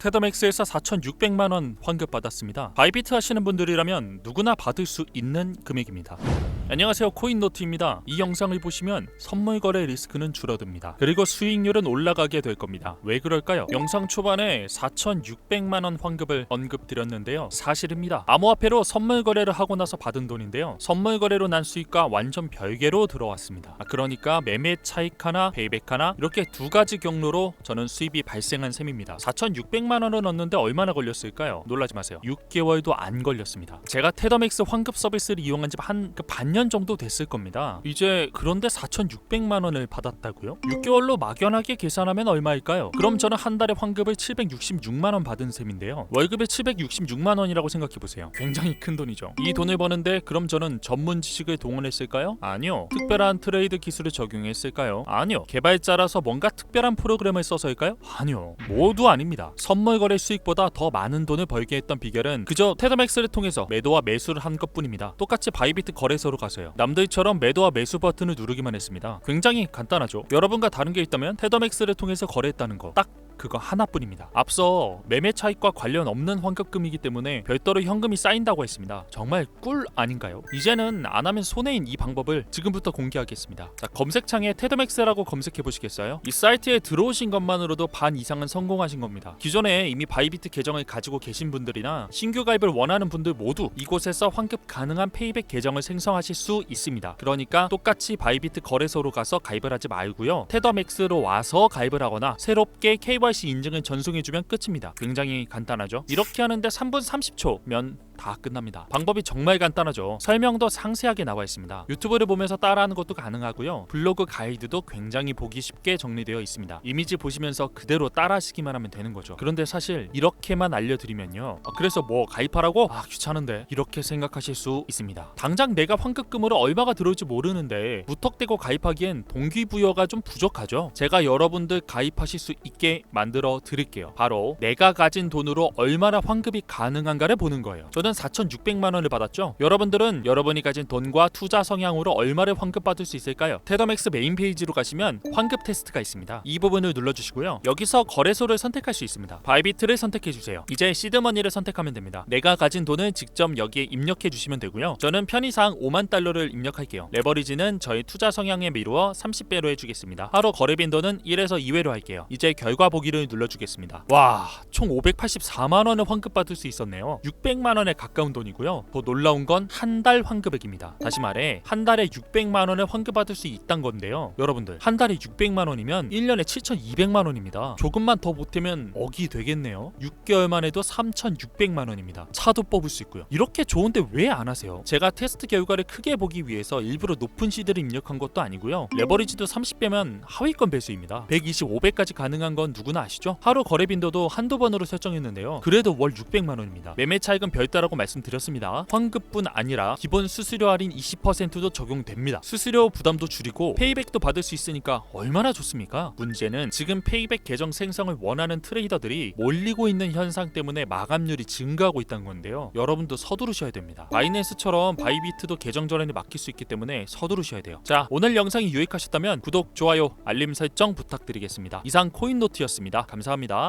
테더맥스에서 4,600만 원 환급받았습니다. 바이비트 하시는 분들이라면 누구나 받을 수 있는 금액입니다. 안녕하세요 코인노트입니다. 이 영상을 보시면 선물 거래 리스크는 줄어듭니다. 그리고 수익률은 올라가게 될 겁니다. 왜 그럴까요? 영상 초반에 4,600만 원 환급을 언급드렸는데요. 사실입니다. 암호화폐로 선물 거래를 하고 나서 받은 돈인데요. 선물 거래로 난 수익과 완전 별개로 들어왔습니다. 아, 그러니까 매매 차익 하나, 페이백 하나 이렇게 두 가지 경로로 저는 수입이 발생한 셈입니다. 4,600만 원을 넣었는데 얼마나 걸렸을까요? 놀라지 마세요. 6개월도 안 걸렸습니다. 제가 테더맥스 환급 서비스를 이용한 지 한 반년 정도 됐을 겁니다. 이제 그런데 4,600만 원을 받았다고요? 6개월로 막연하게 계산하면 얼마일까요? 그럼 저는 한 달에 환급을 766만 원 받은 셈인데요. 월급에 766만 원이라고 생각해 보세요. 굉장히 큰 돈이죠. 이 돈을 버는데 그럼 저는 전문 지식을 동원했을까요? 아니요. 특별한 트레이드 기술을 적용했을까요? 아니요. 개발자라서 뭔가 특별한 프로그램을 써서일까요? 아니요. 모두 아닙니다. 선물 거래 수익보다 더 많은 돈을 벌게 했던 비결은 그저 테더맥스를 통해서 매도와 매수를 한 것뿐입니다. 똑같이 바이비트 거래소로 가서요. 남들처럼 매도와 매수 버튼을 누르기만 했습니다. 굉장히 간단하죠. 여러분과 다른 게 있다면 테더맥스를 통해서 거래했다는 거 딱 그거 하나뿐입니다. 앞서 매매 차익과 관련 없는 환급금이기 때문에 별도로 현금이 쌓인다고 했습니다. 정말 꿀 아닌가요? 이제는 안 하면 손해인 이 방법을 지금부터 공개하겠습니다. 자, 검색창에 테더맥스라고 검색해 보시겠어요? 이 사이트에 들어오신 것만으로도 반 이상은 성공하신 겁니다. 기존에 이미 바이비트 계정을 가지고 계신 분들이나 신규 가입을 원하는 분들 모두 이곳에서 환급 가능한 페이백 계정을 생성하실 수 있습니다. 그러니까 똑같이 바이비트 거래소로 가서 가입을 하지 말고요. 테더맥스로 와서 가입을 하거나 새롭게 KYC 인증을 전송해주면 끝입니다. 굉장히 간단하죠. 이렇게 하는데 3분 30초면 다 끝납니다. 방법이 정말 간단하죠. 설명도 상세하게 나와 있습니다. 유튜브를 보면서 따라하는 것도 가능하고요. 블로그 가이드도 굉장히 보기 쉽게 정리되어 있습니다. 이미지 보시면서 그대로 따라하시기만 하면 되는 거죠. 그런데 사실 이렇게만 알려드리면요. 어, 그래서 뭐 가입하라고? 아 귀찮은데 이렇게 생각하실 수 있습니다. 당장 내가 환급금으로 얼마가 들어올지 모르는데 무턱대고 가입하기엔 동기부여가 좀 부족하죠. 제가 여러분들 가입하실 수 있게 만들어 드릴게요. 바로 내가 가진 돈으로 얼마나 환급이 가능한가를 보는 거예요. 저는 4,600만 원을 받았죠. 여러분들은 여러분이 가진 돈과 투자 성향으로 얼마를 환급받을 수 있을까요? 테더맥스 메인 페이지로 가시면 환급 테스트가 있습니다. 이 부분을 눌러주시고요. 여기서 거래소를 선택할 수 있습니다. 바이비트를 선택해 주세요. 이제 시드머니를 선택하면 됩니다. 내가 가진 돈을 직접 여기에 입력해 주시면 되고요. 저는 편의상 5만 달러를 입력할게요. 레버리지는 저희 투자 성향에 미루어 30배로 해주겠습니다. 하루 거래 빈도는 1에서 2회로 할게요. 이제 결과 보기를 눌러주겠습니다. 와, 총 584만 원을 환급받을 수 있었네요. 600만 원에 가까운 돈이고요. 더 놀라운 건 한 달 환급액입니다. 다시 말해 한 달에 600만 원을 환급받을 수 있단 건데요. 여러분들 한 달에 600만 원이면 1년에 7,200만 원입니다. 조금만 더 보태면 억이 되겠네요. 6개월만 해도 3,600만 원입니다. 차도 뽑을 수 있고요. 이렇게 좋은데 왜 안 하세요? 제가 테스트 결과를 크게 보기 위해서 일부러 높은 시드를 입력한 것도 아니고요. 레버리지도 30배면 하위권 배수입니다. 125배까지 가능한 건 누구나 아시죠? 하루 거래 빈도도 한두 번으로 설정했는데요. 그래도 월 600만 원입니다. 매매 차익은 별 다라고 말씀드렸습니다. 환급뿐 아니라 기본 수수료 할인 20%도 적용됩니다. 수수료 부담도 줄이고 페이백도 받을 수 있으니까 얼마나 좋습니까? 문제는 지금 페이백 계정 생성을 원하는 트레이더들이 몰리고 있는 현상 때문에 마감률이 증가하고 있다는 건데요. 여러분도 서두르셔야 됩니다. 바이낸스처럼 바이비트도 계정 전환이 막힐 수 있기 때문에 서두르셔야 돼요. 자, 오늘 영상이 유익하셨다면 구독, 좋아요, 알림 설정 부탁드리겠습니다. 이상 코인노트였습니다. 감사합니다.